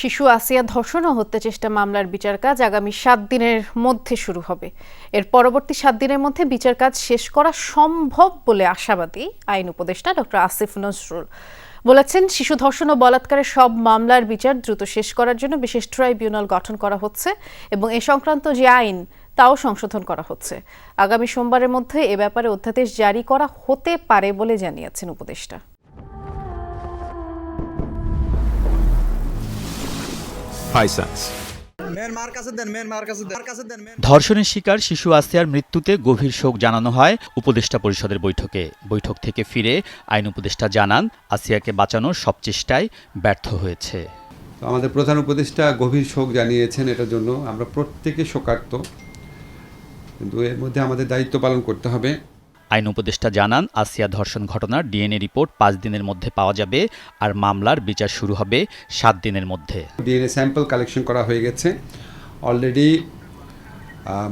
শিশু আসিয়া ধর্ষণ ও হত্যা চেষ্টা মামলার বিচার কাজ আগামী সাত দিনের মধ্যে শুরু হবে। এর পরবর্তী সাত দিনের মধ্যে বিচার কাজ শেষ করা সম্ভব বলে আশাবাদী আইন উপদেষ্টা ডক্টর আসিফ নজরুল। বলেছেন, শিশু ধর্ষণ ও বলাৎকারের সব মামলার বিচার দ্রুত শেষ করার জন্য বিশেষ ট্রাইব্যুনাল গঠন করা হচ্ছে এবং এ সংক্রান্ত যে আইন, তাও সংশোধন করা হচ্ছে। আগামী সোমবারের মধ্যে এ ব্যাপারে অধ্যাদেশ জারি করা হতে পারে বলে জানিয়েছেন উপদেষ্টা। মেন ধর্ষণের শিকার শিশু আসিয়ার মৃত্যুতে গভীর শোক জানানো হয় উপদেষ্টা পরিষদের বৈঠকে। বৈঠক থেকে ফিরে আইন উপদেষ্টা জানান আসিয়াকে বাঁচানোর সব চেষ্টায় ব্যর্থ হয়েছে। তো আমাদের প্রধান উপদেষ্টা গভীর শোক জানিয়েছেন এটার জন্য। আমরা প্রত্যেকে শোকার্ত। কিন্তু এর মধ্যে আমাদের দায়িত্ব পালন করতে হবে। আইন উপদেষ্টা জানান, আসিয়া ধর্ষণ ঘটনার ডিএনএ রিপোর্ট পাঁচ দিনের মধ্যে পাওয়া যাবে আর মামলার বিচার শুরু হবে সাত দিনের মধ্যে। ডিএনএ স্যাম্পল কালেকশন করা হয়ে গেছে। অলরেডি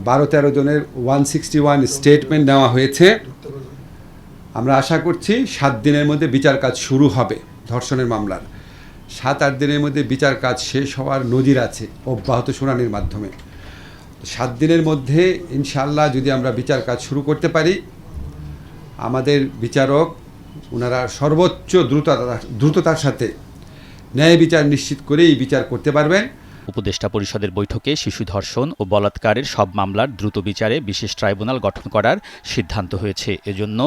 বারো তেরো জনের ওয়ান সিক্সটি ওয়ান স্টেটমেন্ট নেওয়া হয়েছে। আমরা আশা করছি সাত দিনের মধ্যে বিচার কাজ শুরু হবে ধর্ষণের মামলার। সাত, আট দিনের মধ্যে বিচার কাজ শেষ হওয়ার নজির আছে অব্যাহত শুনানির মাধ্যমে। সাত দিনের মধ্যে ইনশাল্লাহ যদি আমরা বিচার কাজ শুরু করতে পারি আমাদের বিচারক ওনারা সর্বোচ্চ দ্রুততা দ্রুততার সাথে ন্যায় বিচার নিশ্চিত করেই বিচার করতে পারবেন। উপদেষ্টা পরিষদের বৈঠকে শিশু ধর্ষণ ও বলাৎকারের সব মামলার দ্রুত বিচারে বিশেষ ট্রাইব্যুনাল গঠন করার সিদ্ধান্ত হয়েছে। এজন্য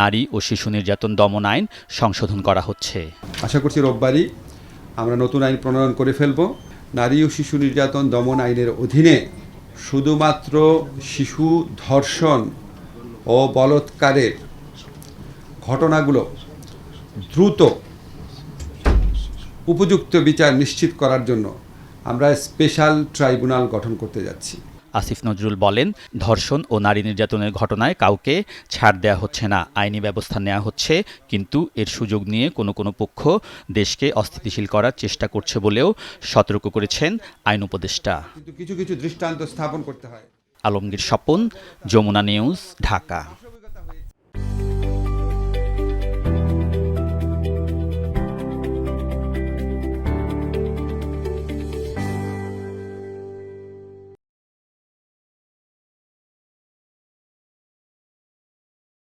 নারী ও শিশু নির্যাতন দমন আইন সংশোধন করা হচ্ছে। আশা করছি রোববারই আমরা নতুন আইন প্রণয়ন করে ফেলব। নারী ও শিশু নির্যাতন দমন আইনের অধীনে শুধুমাত্র শিশু ধর্ষণ ও বলৎকারের ঘটনাগুলো দ্রুত উপযুক্ত বিচার নিশ্চিত করার জন্য আমরা স্পেশাল ট্রাইব্যুনাল গঠন করতে যাচ্ছি। আসিফ নজরুল বলেন ধর্ষণ ও নারী নির্যাতনের ঘটনায় কাউকে ছাড় দেওয়া হচ্ছে না আইনি ব্যবস্থা নেওয়া হচ্ছে কিন্তু এর সুযোগ নিয়ে কোনো কোনো পক্ষ দেশকে অস্থিতিশীল করার চেষ্টা করছে বলেও সতর্ক করেছেন আইন উপদেষ্টা। কিন্তু কিছু কিছু দৃষ্টান্ত স্থাপন করতে হয়। আলমগীর স্বপন যমুনা নিউজ ঢাকা।